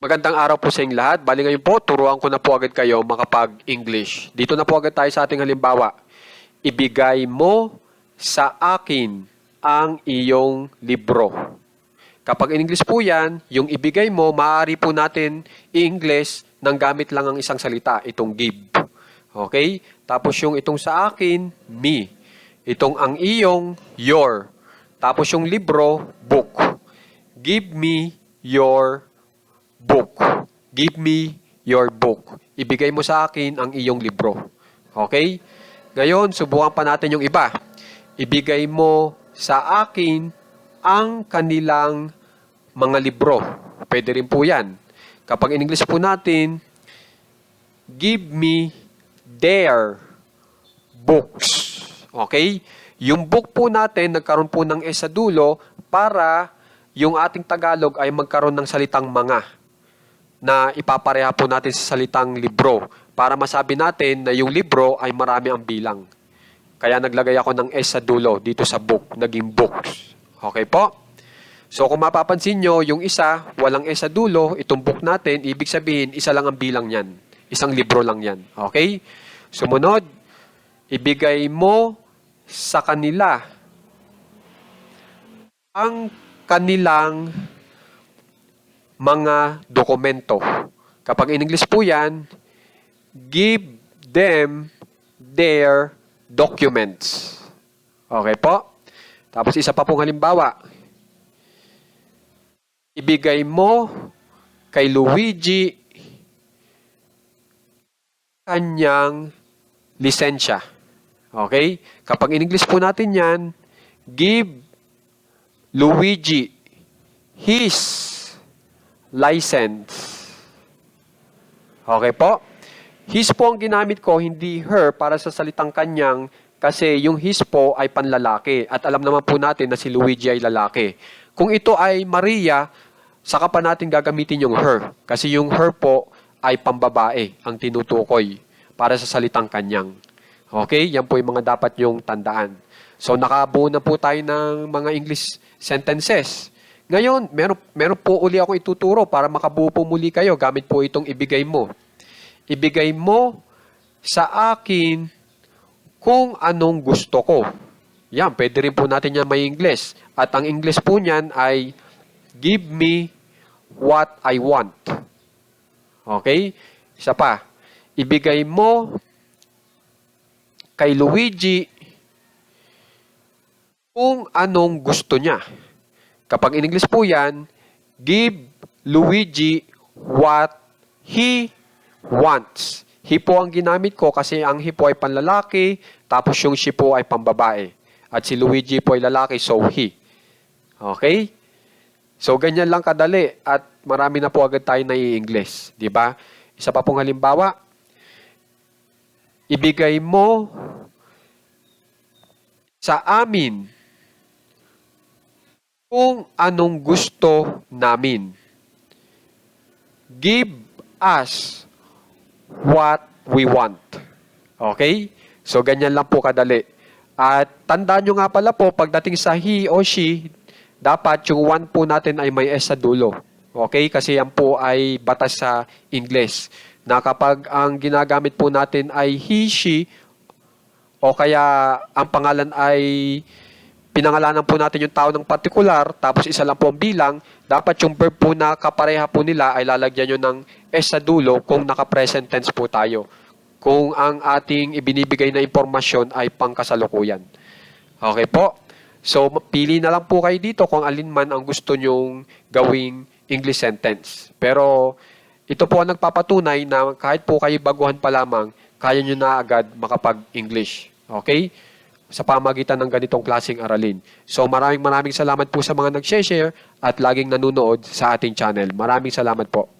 Magandang araw po sa inyong lahat. Bali ngayon po, turuan ko na po agad kayo makapag-English. Dito na po agad tayo sa ating halimbawa. Ibigay mo sa akin ang iyong libro. Kapag in English po yan, yung ibigay mo, maaari po natin i-English nang gamit lang ang isang salita, itong give. Okay? Tapos yung itong sa akin, me. Itong ang iyong, your. Tapos yung libro, book. Give me your book. Give me your book. Ibigay mo sa akin ang iyong libro. Okay? Ngayon, subukan pa natin yung iba. Ibigay mo sa akin ang kanilang mga libro. Pwede rin po yan. Kapag in English po natin, give me their books. Okay? Yung book po natin, nagkaroon po ng S sa dulo para yung ating Tagalog ay magkaroon ng salitang mga na ipapareha po natin sa salitang libro para masabi natin na yung libro ay marami ang bilang. Kaya naglagay ako ng S sa dulo dito sa book, naging books. Okay po? So kung mapapansin nyo, yung isa, walang S sa dulo, itong book natin, ibig sabihin, isa lang ang bilang yan. Isang libro lang yan. Okay? Sumunod, ibigay mo sa kanila ang kanilang mga dokumento. Kapag in English po yan, give them their documents. Okay po? Tapos isa pa pong halimbawa. Ibigay mo kay Luigi kanyang lisensya. Okay? Kapag in English po natin yan, give Luigi his license. Okay po? His po ang ginamit ko, hindi her, para sa salitang kanyang, kasi yung his po ay panlalaki. At alam naman po natin na si Luigi ay lalaki. Kung ito ay Maria, saka pa natin gagamitin yung her. Kasi yung her po ay pambabae ang tinutukoy para sa salitang kanyang. Okay? Yan po yung mga dapat yung tandaan. So, nakabuo na po tayo ng mga English sentences. Ngayon, meron, meron po uli ako ituturo para makabuo muli kayo gamit po itong ibigay mo. Ibigay mo sa akin kung anong gusto ko. Yan, pwede rin po natin yan may English. At ang English po niyan ay give me what I want. Okay? Isa pa. Ibigay mo kay Luigi kung anong gusto niya. Kapag in English po yan, give Luigi what he wants. He po ang ginamit ko kasi ang he po ay panlalaki, tapos yung she po ay pambabae. At si Luigi po ay lalaki, so he. Okay? So, ganyan lang kadali at marami na po agad tayo na i-English. Di ba? Isa pa pong halimbawa, ibigay mo sa amin kung anong gusto namin. Give us what we want. Okay? So, ganyan lang po kadali. At tandaan nyo nga pala po, pagdating sa he o she, dapat yung one po natin ay may S sa dulo. Okay? Kasi yan po ay batas sa English. Na kapag ang ginagamit po natin ay he, she, o kaya ang pangalan ay pinangalanan po natin yung tao ng particular, tapos isa lang po ang bilang, dapat yung verb po na kapareha po nila ay lalagyan nyo ng S sa dulo kung naka-present tense po tayo. Kung ang ating ibinibigay na impormasyon ay pangkasalukuyan. Okay po? So, pili na lang po kayo dito kung alin man ang gusto nyong gawing English sentence. Pero, ito po ang nagpapatunay na kahit po kayo baguhan pa lamang, kaya nyo na agad makapag-English. Okay? Sa pamagitan ng ganitong klaseng aralin. So, maraming maraming salamat po sa mga nag-share at laging nanonood sa ating channel. Maraming salamat po.